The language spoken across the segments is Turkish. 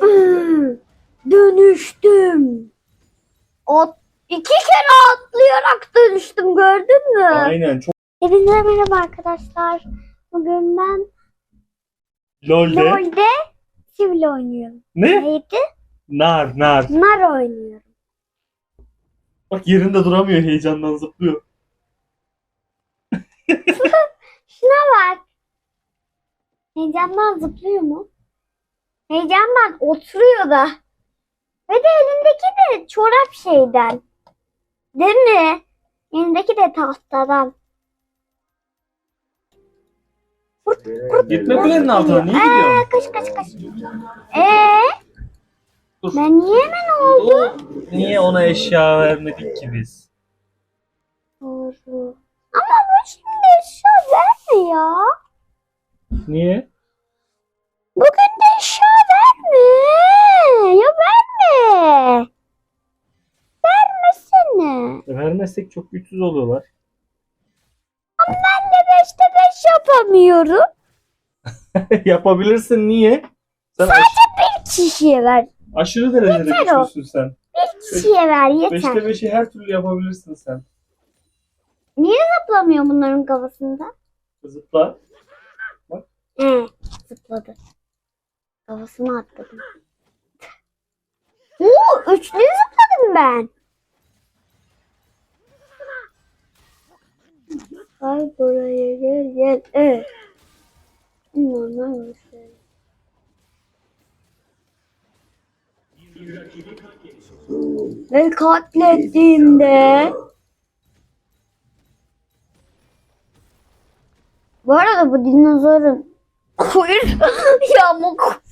Dönüştüm. At, iki kere atlayarak dönüştüm gördün mü? Aynen çok Hepinize merhaba arkadaşlar. Bugün ben LoL'de. LoL'de sivil oynuyorum. Ne? Neydi? Nar nar. Nar oynuyorum. Bak yerinde duramıyor heyecandan zıplıyor. Şuna bak. Heyecandan zıplıyor mu? Heyecandan oturuyor da. Ve de elindeki de çorap şeyden. Değil mi? Elindeki de tahtadan. Gitme kulenin altına niye gidiyorsun? Ee, kaç kaç kaç. Ee, Dur. ben niye hemen oldu? Niye ona eşya vermedik ki biz? Doğru. Ama bu şimdi eşya vermiyor. Niye? Bugün de eşya verme. Ya verme. Vermesene. Vermezsek çok güçsüz oluyorlar. Ben de beşte beş yapamıyorum. Yapabilirsin niye? Sen aş- Bir kişiye ver. aşırı derecede Yeter o. güçlüsün sen. Bir kişiye ver yeter. Beşte beşi her türlü yapabilirsin sen. Niye zıplamıyor bunların kafasında? Zıpla. He, zıpladı. Kafasına atladım. Oo, üçlü zıpladım ben. Ay buraya gel gel. Evet. Normal şey. Ve katlettiğimde Bu arada bu dinozorun kuyruğu yamuk.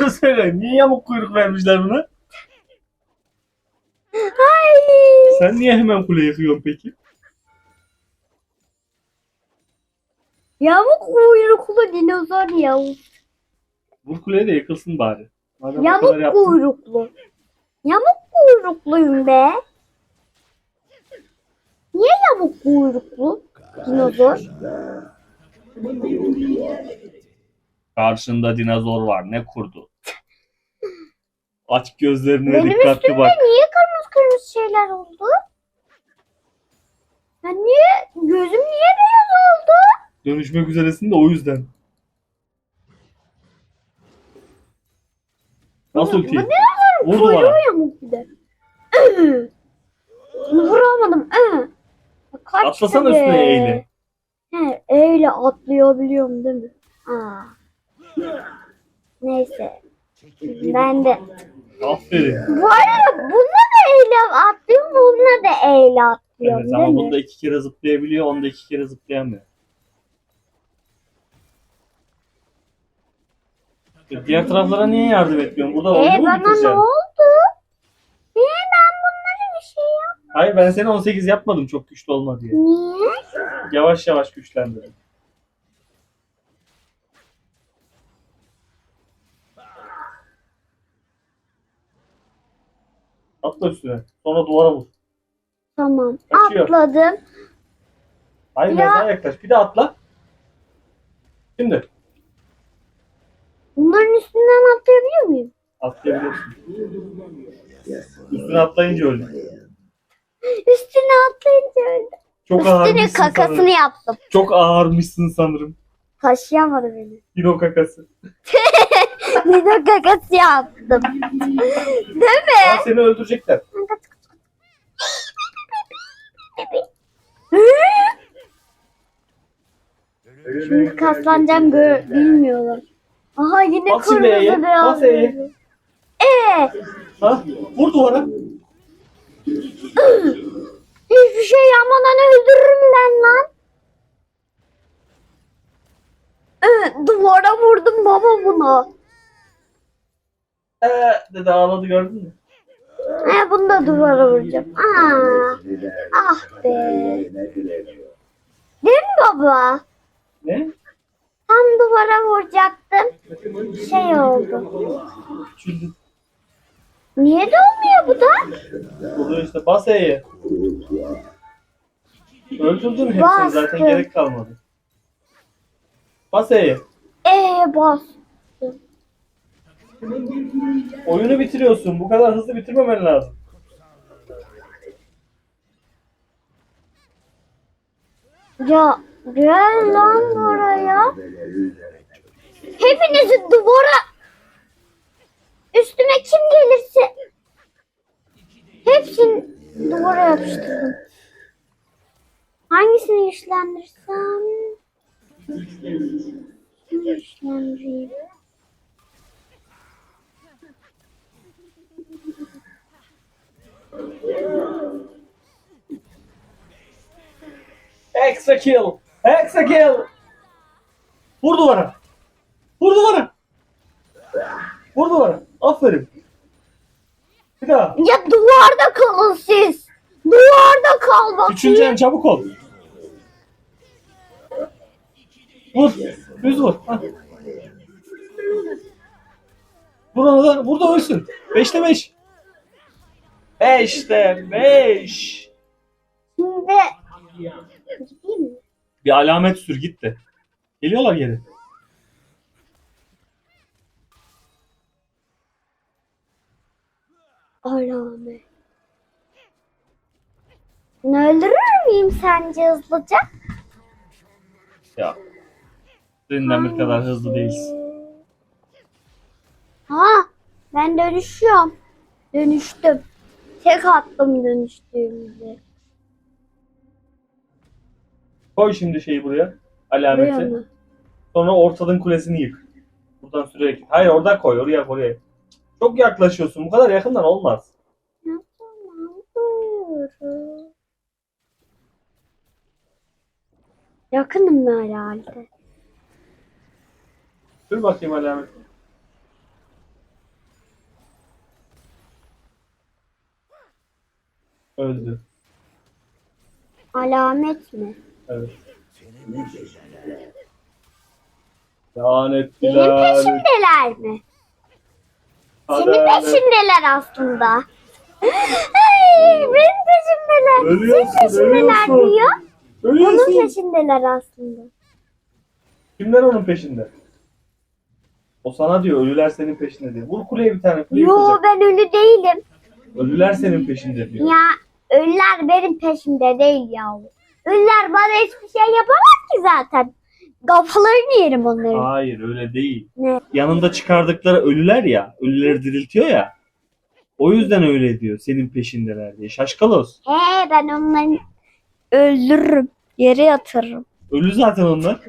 Onu söyle. Niye yamuk kuyruk vermişler buna? Ay. Sen niye hemen kule yıkıyorsun peki? Yamuk kuyruklu dinozor yavuk. Vur kuleye de yıkılsın bari. Madem o kadar Yamuk yaptın. kuyruklu. Yamuk kuyrukluyum be. Niye yamuk kuyruklu dinozor? Karşında dinozor var. Ne kurdu? Aç gözlerini ve Benim dikkatli üstümde bak. niye kırmızı kırmızı şeyler oldu? Ben niye gözüm niye beyaz oldu? Dönüşmek üzeresin de o yüzden. Nasıl Bu ulti? ne Vur Kuyruğu duvara. yamuk bir de. Vuramadım. Kaç Atlasana be. üstüne eğile. He, eyle atlayabiliyorum değil mi? Aa. Neyse. Ben de. Aferin. Bu arada da eyle atlıyorum, bununla da eyle atlıyorum Evet değil ama mi? bunda iki kere zıplayabiliyor, onda iki kere zıplayamıyor. E, Diğer taraflara niye yardım etmiyorsun? Burada Ee, oyunu mu bana ne bitireceksin? oldu? Niye ben bunlara bir şey yap? Hayır ben seni 18 yapmadım çok güçlü olma diye. Niye? Yavaş yavaş güçlendirdim. Atla üstüne. Sonra duvara vur. Tamam. Kaçıyor. Atladım. Hayır biraz daha yaklaş. Bir de atla. Şimdi Bunların üstünden atlayabiliyor muyum? atlayabilirsin. Üstüne atlayınca öldü. Üstüne atlayınca öldü. Çok Üstüne ağırmışsın kakasını sanırım. yaptım. Çok ağırmışsın sanırım. Taşıyamadı beni. Dino kakası. Bir de kakası yaptım. Değil mi? Ama seni öldürecekler. Şimdi kaslanacağım gör bilmiyorlar. Aha yine Bas şimdi E'ye, kırmızı beyaz. bas E'ye. Ee, Ha? Vur duvara. hiçbir şey yapmadan öldürürüm ben lan. Ee, duvara vurdum baba bunu. Ee, dedi ağladı gördün mü? He bunu da duvara vuracağım. Aa, ah be. Değil mi baba? Ne? Tam duvara vuracaktım. Şey oldu. Küçüldü. Niye dolmuyor bu da? Oluyor işte bas E'ye. Öldürdün hepsini Bastım. zaten gerek kalmadı. Bas E'ye. Ee bas. Oyunu bitiriyorsun. Bu kadar hızlı bitirmemen lazım. Ya gel lan buraya. Hepinizi duvara üstüme kim gelirse hepsini duvara yapıştırdım. Hangisini güçlendirsem? Güçlendireyim. Extra kill. Extra kill. Vur duvara. Vur duvara. Duvara. Aferin. Bir daha. Ya duvarda kalın siz. Duvarda kal bakayım. Üçüncü en çabuk ol. Vur. Düz vur. Hah. Vur onu da. Vur da ölsün. Beşte beş. Beşte beş. Şimdi gideyim mi? Bir alamet sür gitti. Geliyorlar geri. Alamet. Ne öldürür müyüm sence hızlıca? Ya. Senin bir kadar hızlı değilsin. Ha, ben dönüşüyorum. Dönüştüm. Tek attım dönüştüğümde. Koy şimdi şeyi buraya. Buraya Alameti. mı? Sonra ortalığın kulesini yık. Buradan sürerek. Hayır orada koy. Oraya oraya. Çok yaklaşıyorsun. Bu kadar yakından olmaz. Ya tamam, buyurun. Yakınım ben herhalde. Sür bakayım alameti. Öldü. Alamet mi? Evet. Benim Lanetliler. peşimdeler mi? Senin peşindeler aslında. Ay, benim peşimdeler. Ölüyorsun, Senin peşindeler ölüyorsun. diyor. Onun Ölüyorsun. peşindeler aslında. Kimler onun peşinde? O sana diyor ölüler senin peşinde diyor. Vur kuleye bir tane kuleyi Yo kıracak. ben ölü değilim. Ölüler senin peşinde diyor. Ya ölüler benim peşimde değil yahu. Ölüler bana hiçbir şey yapamaz ki zaten. Kafalarını yerim onların. Hayır öyle değil. Ne? Yanında çıkardıkları ölüler ya. Ölüleri diriltiyor ya. O yüzden öyle diyor. Senin peşindeler diye. Şaşkalos. He ben onları öldürürüm. Yere yatırırım. Ölü zaten onlar.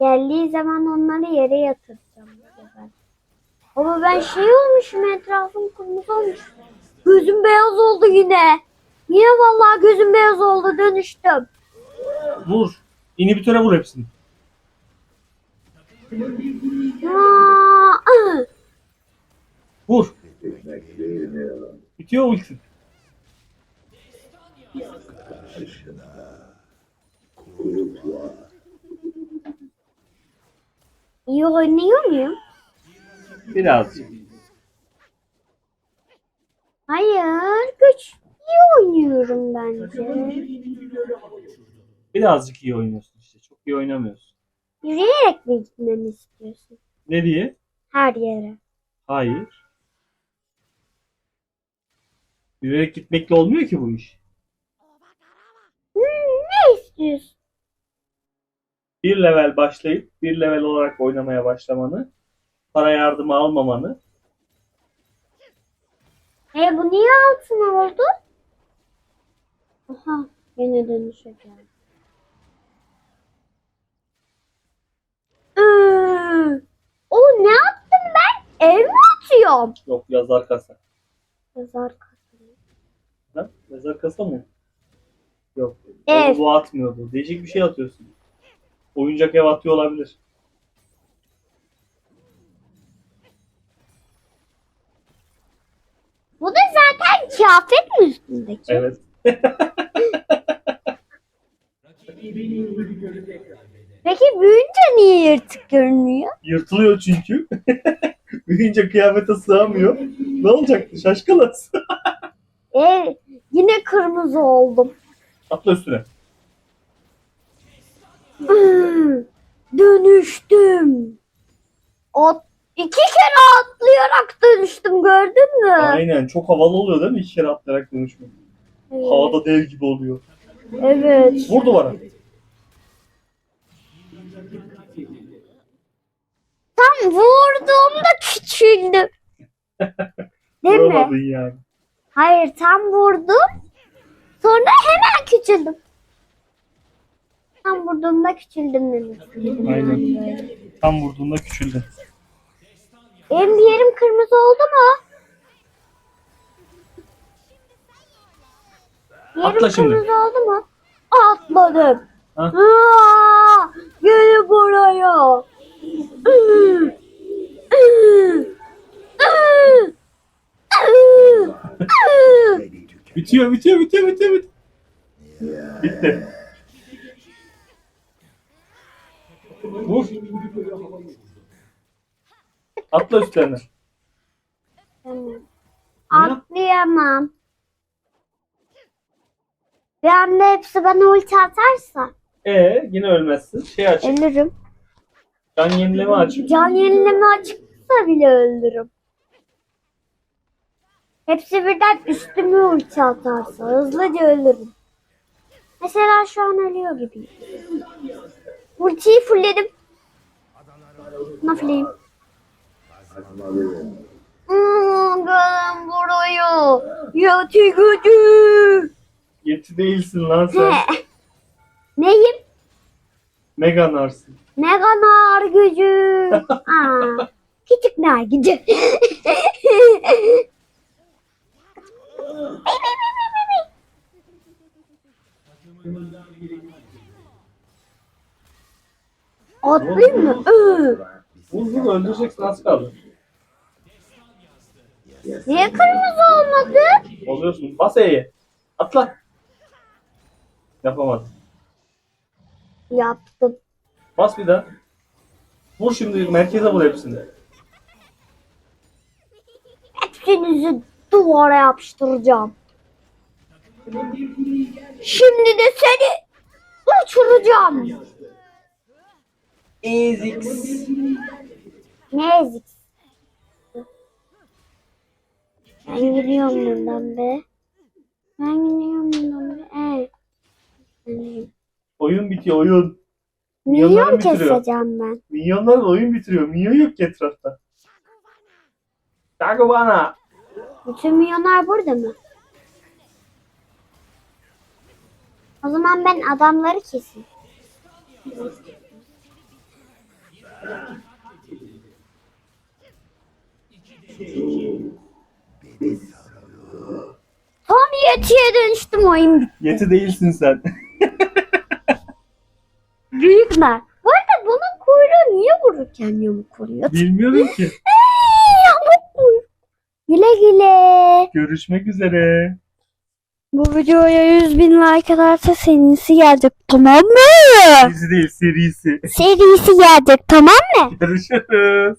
Geldiği zaman onları yere yatıracağım. Ama ben şey olmuşum etrafım kırmızı olmuş. Gözüm beyaz oldu yine. Yine vallahi gözüm beyaz oldu dönüştüm. Vur. İnhibitöre vur hepsini. Vur. Bitiyor ulti. İyi oynuyor muyum? Birazcık. Hayır, güç iyi oynuyorum bence. Birazcık iyi oynuyorsun işte. Çok iyi oynamıyorsun. Yürüyerek mi gitmemi istiyorsun? Ne diye? Her yere. Hayır. Yürüyerek gitmekle olmuyor ki bu iş. Hmm, ne istiyorsun? Bir level başlayıp bir level olarak oynamaya başlamanı, para yardımı almamanı, E bu niye altın oldu? Aha, yine dönüşe geldi. Iıı, o ne yaptım ben? Ev mi atıyorum? yok yazar kasa. Yazar kasayı. Ha? Yazar kasa mı? Yok. Ev. Bu atmıyordu. Değişik bir şey atıyorsun. Oyuncak ev atıyor olabilir. Bu da zaten kıyafet mi üstündeki? Evet. Peki büyünce niye yırtık görünüyor? Yırtılıyor çünkü. Büyüyünce kıyafete sığamıyor. Ne olacaktı? Şaşkınız. E, yine kırmızı oldum. Atla üstüne. Dönüştüm. At, iki kere atlayarak dönüştüm gördün mü? Aynen. Çok havalı oluyor değil mi? İki kere atlayarak dönüşmek. Evet. Havada dev gibi oluyor. Evet. Vur duvara. Tam vurduğumda küçüldüm. Değil mi? Yani. Hayır tam vurdum. Sonra hemen küçüldüm. Tam vurduğumda küçüldüm demek istedim. Aynen. Tam vurduğunda küçüldün. Benim bir yerim kırmızı oldu mu? Yerim Atla şimdi. kırmızı oldu mu? Atladım. Ha? Aa, gel buraya. Bitiyor, bitiyor, bitiyor, bitiyor, bitiyor. Bitti. Vur. Atla üstlerine. Atlayamam. Bir anda hepsi bana ulti atarsa Ee, yine ölmezsin. Şey aç. ölürüm. Can yenileme aç. Can yenileme açıksa bile öldürürüm. Hepsi birden üstüme ulti atarsa hızlıca ölürüm. Mesela şu an ölüyor gibiyim. Ultiyi fullledim. Ne fulleyim? Hmm, gelin buraya. Yati gücü. Yeti değilsin lan sen. Neyim? Mega Mega nar gücü. Aa, küçük nar gücü. Atlayayım mı? Vur öldüreceksin az kaldı. Niye kırmızı olmadı? Oluyorsun. Bas E'ye. Atla. Yapamadın. Yaptım. Bas bir daha. Vur şimdi merkeze vur hepsini. Hepsinizi duvara yapıştıracağım. Şimdi de seni uçuracağım. Ezix. Ne ezik? Ben gidiyorum buradan be. Ben gidiyorum buradan be. Evet. Oyun bitiyor oyun. Milyon Milyonları bitiriyor. keseceğim ben. Minyonlar oyun bitiriyor. Minyon yok ki etrafta. Takı bana. Bütün milyonlar burada mı? O zaman ben adamları keseyim. Tam yetiye dönüştüm oyun bitti. Yeti değilsin sen. Büyükler. Bu arada bunun kuyruğu niye vururken yamuk vuruyor? Bilmiyorum ki. yamuk kuyruk. Güle güle. Görüşmek üzere. Bu videoya 100 bin like atarsa senisi gelecek tamam mı? Dizi değil serisi. Serisi gelecek tamam mı? Görüşürüz.